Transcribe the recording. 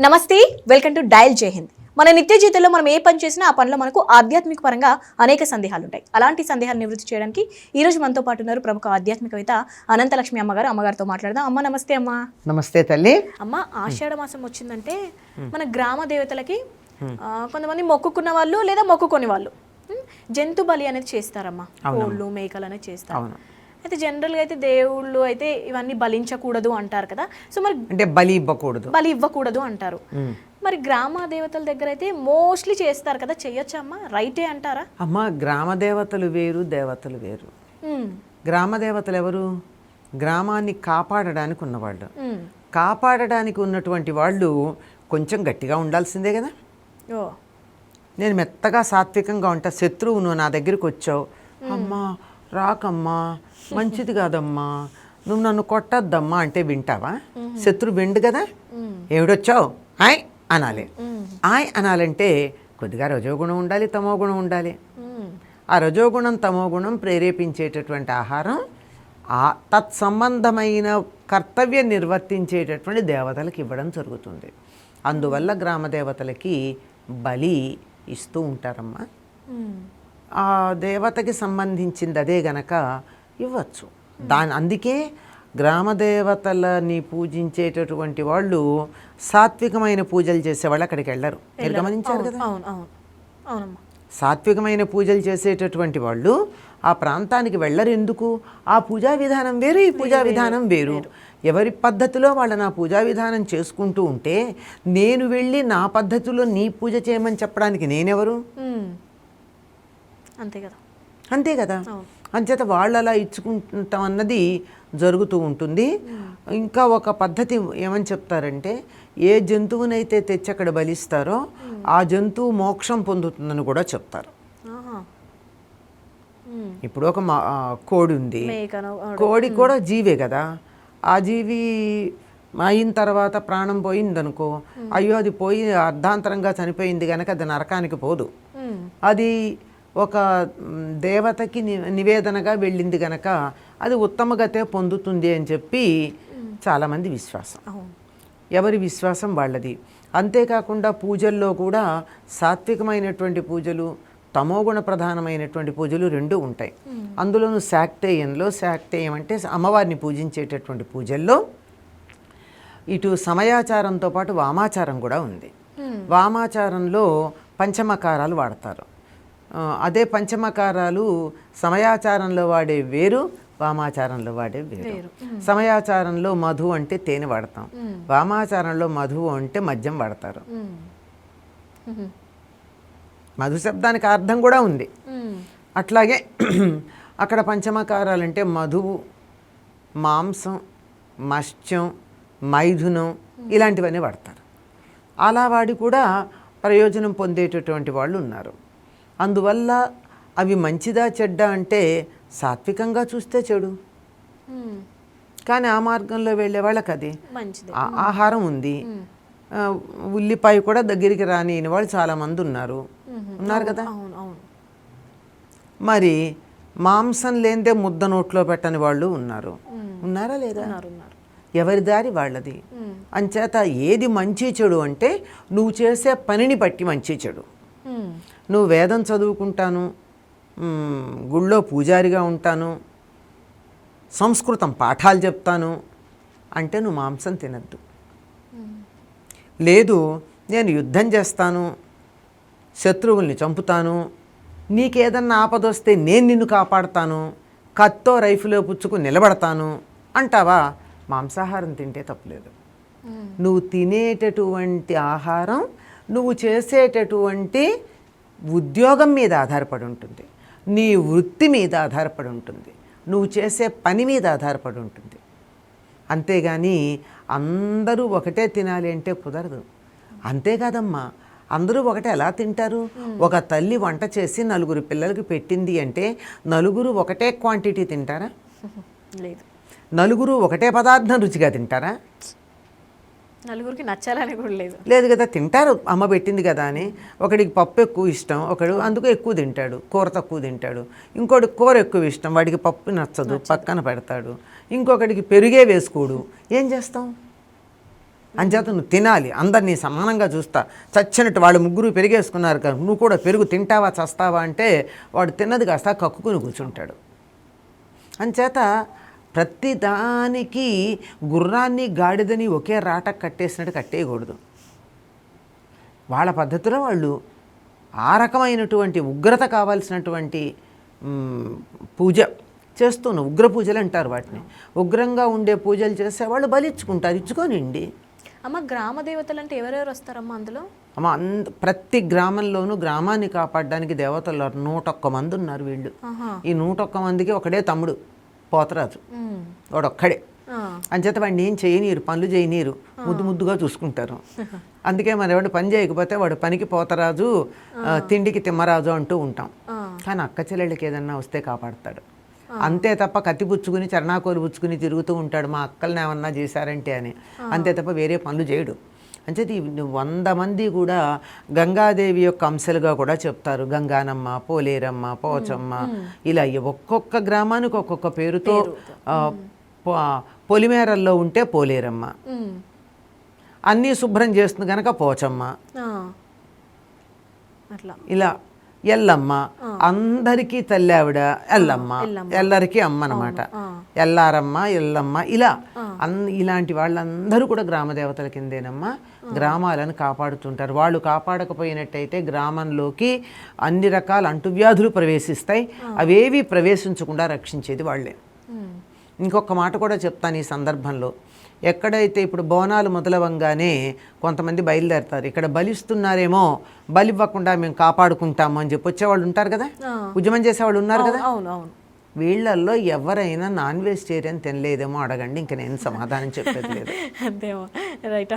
నమస్తే welcome to dial జై హింద్. మన నిత్య జీవితంలో మనం ఏ పని చేసినా ఆ పనిలో మనకు ఆధ్యాత్మిక పరంగా అనేక సందేహాలు ఉంటాయి అలాంటి సందేహాలు నివృత్తి చేయడానికి ఈ రోజు మనతో పాటు ఉన్నారు ప్రముఖ ఆధ్యాత్మికవేత్త అనంతలక్ష్మి అమ్మగారు. అమ్మగారితో మాట్లాడదాం. అమ్మ నమస్తే అమ్మ. నమస్తే తల్లి. అమ్మ ఆషాఢ మాసం వచ్చిందంటే మన గ్రామ దేవతలకి ఆ, కొంతమంది మొక్కుకున్న వాళ్ళు లేదా మొక్కుకొని వాళ్ళు. జంతు బలి అనేది చేస్తారమ్మా. కోళ్ళు మేకలు అనేది చేస్తారు. అవును. అయితే జనరల్గా అయితే దేవుళ్ళు అయితే ఇవన్నీ బలించకూడదు అంటారు కదా. సో మరి అంటే బలి ఇవ్వకూడదు. బలి ఇవ్వకూడదు అంటారు. మరి గ్రామ దేవతల దగ్గర అయితే మోస్ట్లీ చేస్తారు కదా చెయ్యొచ్చా అమ్మా రైటే అంటారా? అమ్మ గ్రామ దేవతలు వేరు దేవతలు వేరు. గ్రామ దేవతలు ఎవరు? గ్రామాన్ని కాపాడడానికి ఉన్నవాళ్ళు. కాపాడడానికి ఉన్నటువంటి వాళ్ళు కొంచెం గట్టిగా ఉండాల్సిందే కదా. ఓ. నేను మెత్తగా సాత్వికంగా ఉంటా శత్రువు నువ్వు నా దగ్గరికి వచ్చావు. అమ్మా రాకమ్మా మంచిది కాదమ్మా నువ్వు నన్ను కొట్టద్దమ్మా అంటే వింటావా? శత్రు విండు కదా? ఏమిడొచ్చావు ఆయ్ అనాలి. ఆయ్ అనాలంటే కొద్దిగా రజోగుణం ఉండాలి తమో గుణం ఉండాలి. ఆ రజోగుణం తమోగుణం ప్రేరేపించేటటువంటి ఆహారం ఆ తత్సంబంధమైన కర్తవ్యం నిర్వర్తించేటటువంటి దేవతలకు ఇవ్వడం జరుగుతుంది. అందువల్ల గ్రామ దేవతలకి బలి ఇస్తూ ఉంటారమ్మా. ఆ దేవతకి సంబంధించింది అదే గనక ఇవ్వచ్చు. దాని అందుకే గ్రామ దేవతలని పూజించేటటువంటి వాళ్ళు సాత్వికమైన పూజలు చేసేవాళ్ళు అక్కడికి వెళ్ళరు. మీరు గమనించారు కదా? సాత్వికమైన పూజలు చేసేటటువంటి వాళ్ళు ఆ ప్రాంతానికి వెళ్ళరు ఎందుకు? ఆ పూజా విధానం వేరు ఈ పూజా విధానం వేరు. ఎవరి పద్ధతిలో వాళ్ళ నా పూజా విధానం చేసుకుంటూ ఉంటే నేను వెళ్ళి నా పద్ధతిలో నీ పూజ చేయమని చెప్పడానికి నేనెవరు. అంతే కదా. అంతే కదా. అంచేత వాళ్ళు అలా ఇచ్చుకుంటాం అన్నది జరుగుతూ ఉంటుంది. ఇంకా ఒక పద్ధతి ఏమని చెప్తారంటే ఏ జంతువునైతే తెచ్చి అక్కడ బలిస్తారో ఆ జంతువు మోక్షం పొందుతుందని కూడా చెప్తారు. ఇప్పుడు ఒక కోడి ఉంది. కోడి కూడా జీవే కదా. ఆ జీవి అయిన తర్వాత ప్రాణం పోయిందనుకో అయ్యో అది పోయి అర్ధాంతరంగా చనిపోయింది కనుక అది నరకానికి పోదు. అది ఒక దేవతకి ని- నివేదనగా వెళ్ళింది గనక అది ఉత్తమగతే పొందుతుంది అని చెప్పి చాలామంది విశ్వాసం. ఎవరి విశ్వాసం వాళ్ళది. అంతేకాకుండా పూజల్లో కూడా సాత్వికమైనటువంటి పూజలు తమోగుణ ప్రధానమైనటువంటి పూజలు రెండు ఉంటాయి. అందులోనూ శాక్తేయంలో శాక్తేయం అంటే అమ్మవారిని పూజించేటటువంటి పూజల్లో ఇటు సమయాచారంతో పాటు వామాచారం కూడా ఉంది. వామాచారంలో పంచమకారాలు వాడతారు. అదే పంచమకారాలు సమయాచారంలో వాడే వేరు వామాచారంలో వాడే వేరు. సమయాచారంలో మధు అంటే తేనె వాడతాం. వామాచారంలో మధు అంటే మద్యం వాడతారు. మధు శబ్దానికి అర్థం కూడా ఉంది. అట్లాగే అక్కడ పంచమకారాలంటే మధువు మాంసం మత్స్యం మైథునం ఇలాంటివన్నీ వాడతారు. అలా వాడి కూడా ప్రయోజనం పొందేటటువంటి వాళ్ళు ఉన్నారు. అందువల్ల అవి మంచిదా చెడ్డ అంటే సాత్వికంగా చూస్తే చెడు. కానీ ఆ మార్గంలో వెళ్ళే వాళ్ళకి అది ఆహారం ఉంది. ఉల్లిపాయ కూడా దగ్గరికి రాని వాళ్ళు చాలామంది ఉన్నారు. ఉన్నారు కదా? మరి మాంసం లేనిదే ముద్ద నోట్లో పెట్టని వాళ్ళు ఉన్నారు. ఉన్నారా లేదా? ఎవరి దారి వాళ్ళది? అంచేత ఏది మంచి చెడు అంటే నువ్వు చేసే పనిని బట్టి మంచి చెడు. నువ్వు వేదం చదువుకుంటాను గుళ్ళో పూజారిగా ఉంటాను సంస్కృతం పాఠాలు చెప్తాను అంటే నువ్వు మాంసం తినద్దు. లేదు నేను యుద్ధం చేస్తాను శత్రువుల్ని చంపుతాను నీకేదన్నా ఆపదొస్తే నేను నిన్ను కాపాడతాను కత్తో రైఫిలో పుచ్చుకు నిలబడతాను అంటావా? మాంసాహారం తింటే తప్పులేదు. నువ్వు తినేటటువంటి ఆహారం నువ్వు చేసేటటువంటి ఉద్యోగం మీద ఆధారపడి ఉంటుంది. నీ వృత్తి మీద ఆధారపడి ఉంటుంది. నువ్వు చేసే పని మీద ఆధారపడి ఉంటుంది. అంతేగాని అందరూ ఒకటే తినాలి అంటే కుదరదు. అంతేకాదమ్మా అందరూ ఒకటే ఎలా తింటారు? ఒక తల్లి వంట చేసి నలుగురు పిల్లలకి పెట్టింది అంటే నలుగురు ఒకటే క్వాంటిటీ తింటారా? లేదు. నలుగురు ఒకటే పదార్థం రుచిగా తింటారా? నలుగురికి నచ్చాలని కూడా లేదు. లేదు కదా తింటారు. అమ్మ పెట్టింది కదా అని. ఒకడికి పప్పు ఎక్కువ ఇష్టం ఒకడు అందుకు ఎక్కువ తింటాడు. కూర తక్కువ తింటాడు. ఇంకోటి కూర ఎక్కువ ఇష్టం వాడికి పప్పు నచ్చదు. పక్కన పెడతాడు. ఇంకొకడికి పెరుగే వేసుకోడు. ఏం చేస్తాం? అంచేత నువ్వు తినాలి. అందరినీ సమానంగా చూస్తా. చచ్చినట్టు వాళ్ళు ముగ్గురు పెరిగేసుకున్నారు కదా నువ్వు కూడా పెరుగు తింటావా చస్తావా అంటే వాడు తిన్నది కాస్త కక్కుకుని కూర్చుంటాడు. అంచేత ప్రతి దానికి గుర్రాన్ని గాడిదని ఒకే రాట కట్టేసినట్టు కట్టేయకూడదు. వాళ్ళ పద్ధతిలో వాళ్ళు ఆ రకమైనటువంటి ఉగ్రత కావాల్సినటువంటి పూజ చేస్తున్న ఉగ్ర పూజలు అంటారు వాటిని. ఉగ్రంగా ఉండే పూజలు చేసే వాళ్ళు బలిచ్చుకుంటారు ఇచ్చుకోనండి. అమ్మ గ్రామ దేవతలు అంటే ఎవరెవరు వస్తారమ్మా అందులో? అమ్మ అంద ప్రతి గ్రామంలోనూ గ్రామాన్ని కాపాడడానికి దేవతలు నూటొక్క మంది ఉన్నారు వీళ్ళు. ఈ నూటొక్క మందికి ఒకడే తమ్ముడు. పోతరాజు. వాడు ఒక్కడే. అంచేత వాడిని ఏం చేయనీరు పనులు చేయనీరు ముద్దు ముద్దుగా చూసుకుంటారు. అందుకే మరి వాడు పని చేయకపోతే వాడు పనికి పోతరాజు తిండికి తిమ్మరాజు అంటూ ఉంటాం. కానీ అక్క చెల్లెళ్ళకి ఏదన్నా వస్తే కాపాడతాడు. అంతే తప్ప కత్తి పుచ్చుకుని చరణాకోలు పుచ్చుకుని తిరుగుతూ ఉంటాడు మా అక్కల్ని ఏమన్నా చేశారంటే అని. అంతే తప్ప వేరే పనులు చేయడు. అంచేది వంద మంది కూడా గంగాదేవి యొక్క అంశాలుగా కూడా చెప్తారు. గంగానమ్మ పోలేరమ్మ పోచమ్మ ఇలా ఒక్కొక్క గ్రామానికి ఒక్కొక్క పేరుతో పొలిమేరల్లో ఉంటే పోలేరమ్మ. అన్నీ శుభ్రం చేస్తుంది కనుక పోచమ్మ. ఇలా ఎల్లమ్మ. అందరికీ తల్లి ఆవిడ ఎల్లమ్మ. ఎల్లరికి అమ్మ అనమాట ఎల్లారమ్మ ఎల్లమ్మ ఇలా. అన్ ఇలాంటి వాళ్ళందరూ కూడా గ్రామ దేవతల కిందేనమ్మా. గ్రామాలను కాపాడుతుంటారు. వాళ్ళు కాపాడకపోయినట్టయితే గ్రామంలోకి అన్ని రకాల అంటువ్యాధులు ప్రవేశిస్తాయి. అవేవి ప్రవేశించకుండా రక్షించేది వాళ్ళే. ఇంకొక మాట కూడా చెప్తాను ఈ సందర్భంలో. ఎక్కడైతే ఇప్పుడు బోనాలు మొదలవంగానే కొంతమంది బయలుదేరతారు. ఇక్కడ బలిస్తున్నారేమో బలి ఇవ్వకుండా మేము కాపాడుకుంటాము అని చెప్పి వచ్చేవాళ్ళు ఉంటారు కదా. ఉద్యమం చేసేవాళ్ళు ఉన్నారు కదా? అవును అవును. వీళ్ళల్లో ఎవరైనా నాన్ వెజిటేరియన్ తినలేదేమో అడగండి ఇంక నేను సమాధానం చెప్పేది లేదు. అంతేమో రైట్.